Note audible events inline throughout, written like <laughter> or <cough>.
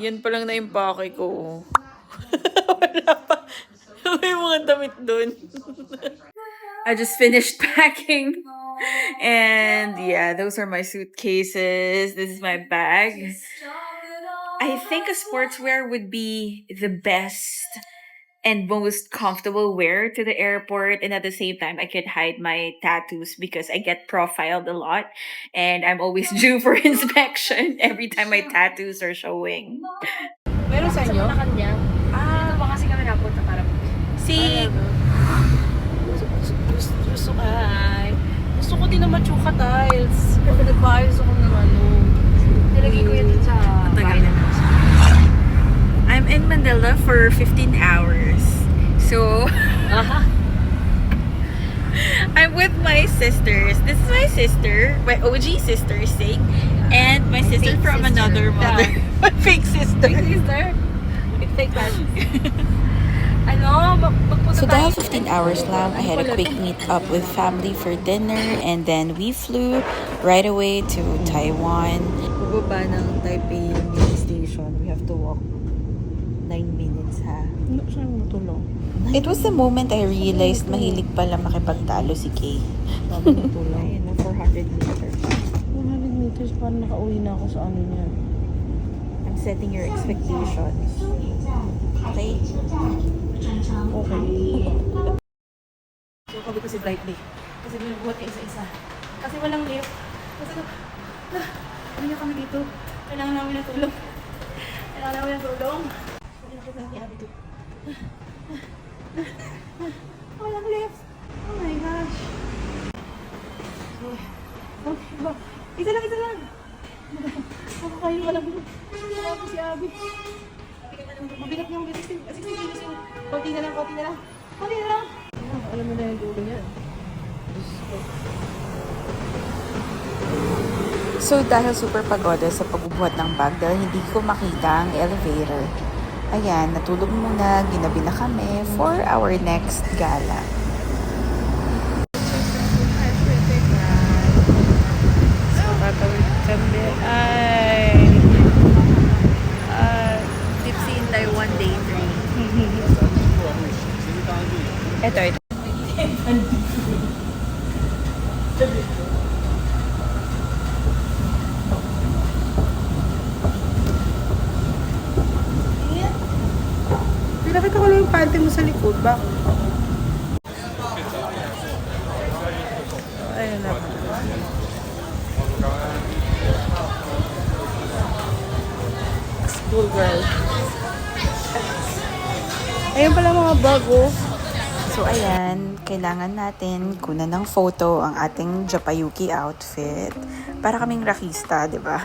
Yan pa lang na impake ko. <laughs> Wala pa. May mga damit dun. <laughs> I just finished packing. And yeah, those are my suitcases. This is my bag. I think a sportswear would be the best and most comfortable wear to the airport. And at the same time, I could hide my tattoos because I get profiled a lot. And I'm always due for <laughs> inspection every time my tattoos are showing. Meron sa inyo? Ah, ba kasi kami napunta para See, Gusto, gusto, gusto, ay, gusto ko din ng machuka tiles. Pero nagpaayos ako ng ano. nilagay ko yan dun sa Tagal bahay na. I'm in Manila for 15 hours. So, uh-huh. Aha. <laughs> I'm with my sisters. This is my sister, my OG sister, Sig, and my sister Fake from sister. another mother. <laughs> my fake sister. Big sister. That. <laughs> ano, So dahil 15 hours lang, I had a quick meet up with family for dinner and then we flew right away to Taiwan. Bubaba ng Taipei mini station. We have to walk 9 minutes, ha? Ano siya matulong? It was the moment I realized mahilig pala makipagtalo si Kay. Tulong. Ayun, na 400 meters. 100 meters para nakauwi na ako sa ano niya. I'm setting your expectations. Okay? Okay. so, sabi ko si Brightly. Kasi binubuhat ka isa-isa. Kasi walang lift. Kasi, ah, ano kami dito? Kailangan namin ng tulong. Kailangan namin ng tulong. To. Walang lift. Oh my gosh. Okay, ba? Isa lang, isa lang. Ako kayo, walang lift. Wala ko si Abby. Mabigat niya, mabigat niya. Kasi sige, gusto ko. Konti na lang, konti na lang. Konti na lang. Alam mo na yung dulo niya. So dahil super pagoda sa pagbubuhat ng bag dahil hindi ko makita ang elevator, ayan, natulog muna, ginabi na kami for our next gala. So, tatawid kami ay uh, Tipsy in Taiwan Day 3. ito, ito. Pinakita ko lang yung panty mo sa likod. Bakit? Ayun na. School girl. Ayun pala mga bago. So ayan, kailangan natin kunan ng photo ang ating Japayuki outfit para kaming rakista, di ba?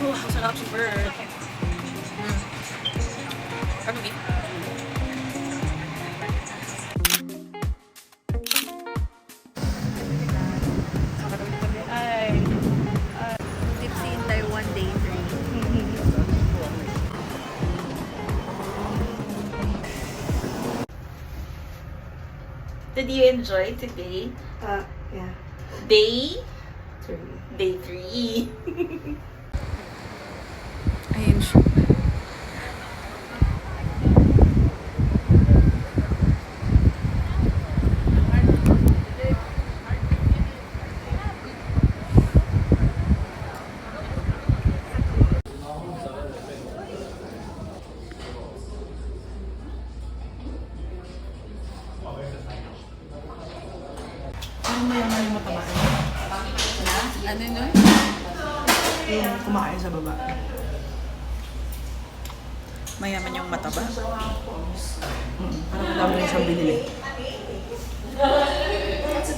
Oh, ang sarap, super. Hmm. Ano, beef? Ay. Tipsy in Taiwan Day 3. Did you enjoy today? Ah, yeah. Day? Sorry. Day 3. <laughs> Siya. Ano mo yung? Ano? Yung kumakain sa baba. Mayaman yung mata ba? Mm, parang ang dami rin siyang binili.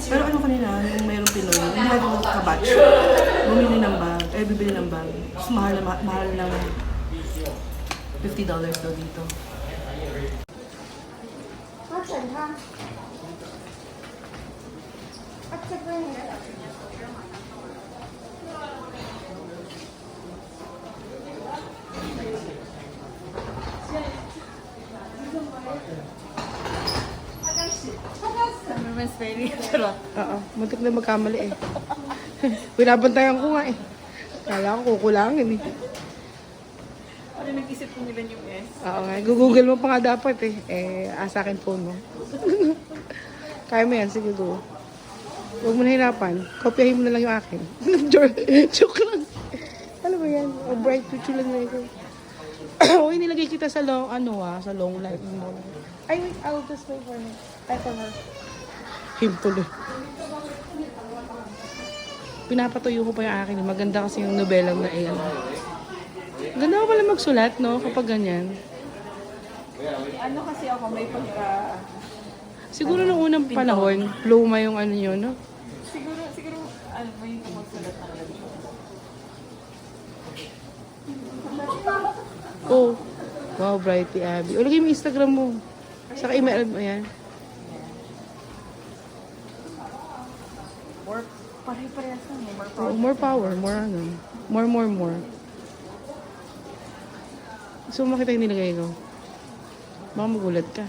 Pero ano kanina, yung mayroong Pinoy, hindi natin magkabatch. Bumili ng bag, eh bibili ng bag. Mas mahal na ma- mahal ng $50 daw dito. Mas very sarap. Oo, muntik na magkamali eh. <laughs> Binabantayan ko nga eh. Kala ko kukulangin eh. Ano nag-isip ko nila yung S? Oo nga, google mo pa nga dapat eh. Eh, asa akin phone mo. <laughs> Kaya mo yan, sige go. Huwag mo na hirapan. Kopyahin mo na lang yung akin. <laughs> Joke lang. Ano ba yan? A bright future lang na ito. <clears throat> Uy, nilagay kita sa long, ano ah, sa long life mo. Ay, wait, I'll just wait for her. Ay, for her. Him tuloy. Pinapatuyo ko pa yung akin. Maganda kasi yung nobelang na iyan. Ganda ko pala magsulat, no? Kapag ganyan. Ano kasi ako may pagka... Siguro nung unang panahon, pluma yung ano yun, no? Siguro, siguro, ano ba yung magsulat ng ganito? Oh. Wow, Brighty Abby. O, lagay mo Instagram mo. Saka email mo yan. Pare-parehas lang eh. More Oh, more power, more ano. More, more, more. Mo makita yung nilagay ko? Baka magulat ka.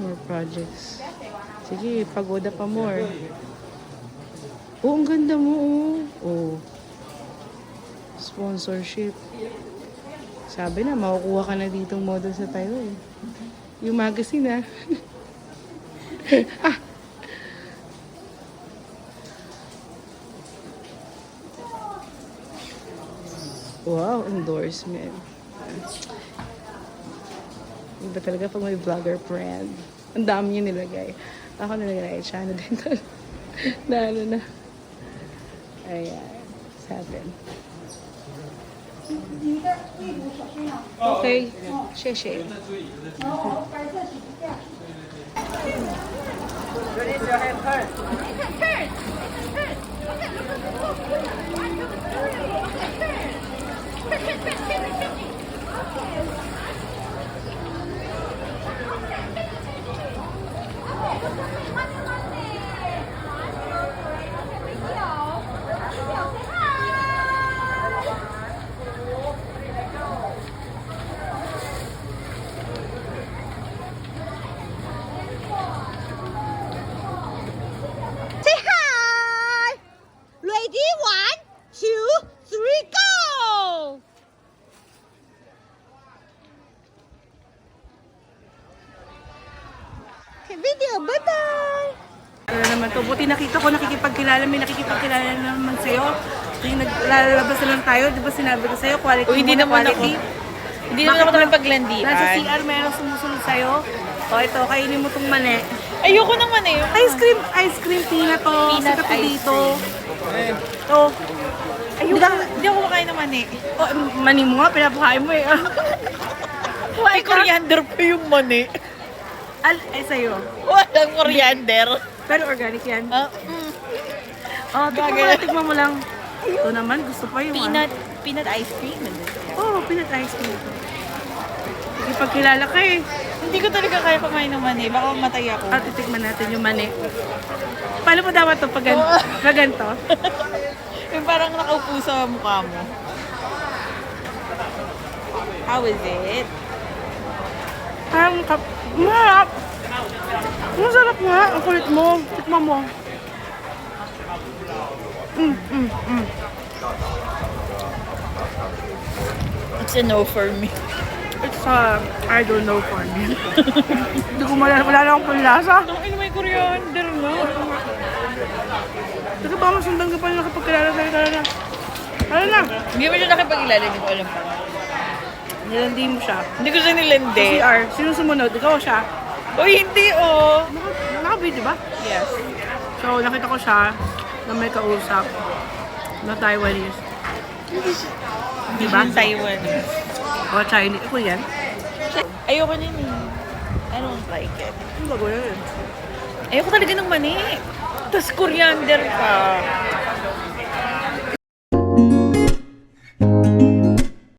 More projects. Sige, pagoda pa more. Oh, ang ganda mo, oh. Oh. Sponsorship. Sabi na, makukuha ka na ditong model sa Taiwan. Yung magazine, ah. <laughs> Wow, endorsement. Iba talaga pag may vlogger friend. Ang dami niya nilagay. Ako nilagay siya na din. na ano na. Ayan. Seven. Okay. Share, share. Say Okay, video. Bye-bye! Ano naman to? Buti nakita ko, nakikipagkilala, may nakikipagkilala naman sa'yo. Yung naglalabas na lang tayo, di ba sinabi ko sa'yo, quality Uy, hindi muna, naman ako. quality. Hindi naman ako naman paglandian. Nasa CR, meron sumusunod sa'yo. O ito, kainin mo tong mani. Ayoko naman eh. Ice cream, ice cream tina to. Peanut Sikat to ice dito. To. Ayoko. Hindi ako makain naman eh. Oh, mani mo nga, pinapakain mo eh. May coriander pa yung mani. Al, ay sa'yo. Walang coriander. Pero organic yan. Ah, mm. Oh, tikman mo lang, tikman mo lang. Ito naman, gusto pa yung Peanut, peanut ice cream. Oh, peanut ice cream. Sige, pagkilala ka eh. Hindi ko talaga kaya kumain ng mani. Baka matay ako. At titikman natin yung mani. Paano mo dapat to pag, gan- pag ganito? <laughs> yung parang nakaupo sa mukha mo. How is it? Parang kap... Masarap! Masarap nga. Ang kulit mo. Tikman mo. Mm, mm, mm. It's a no for me. It's uh, I don't know for me. Hindi ko malala, wala na akong panlasa. Ang may coriander nga. Kasi baka masundan ka pa na nakapagkilala sa'yo talaga. Ano na? Hindi mo siya nakipag-ilala, hindi ko alam. Nilandi mo siya. Hindi ko siya nilende. CR, sino sumunod? Ikaw o siya? Uy, hindi oh. Naka- Naka-video ba? Yes. So, nakita ko siya na may kausap na Taiwanese. Diba? Taiwan. O Chinese. Ako yan. Ayoko din eh. I don't like it. Ang bago yun. Ayoko talaga ng mani. Tapos coriander pa.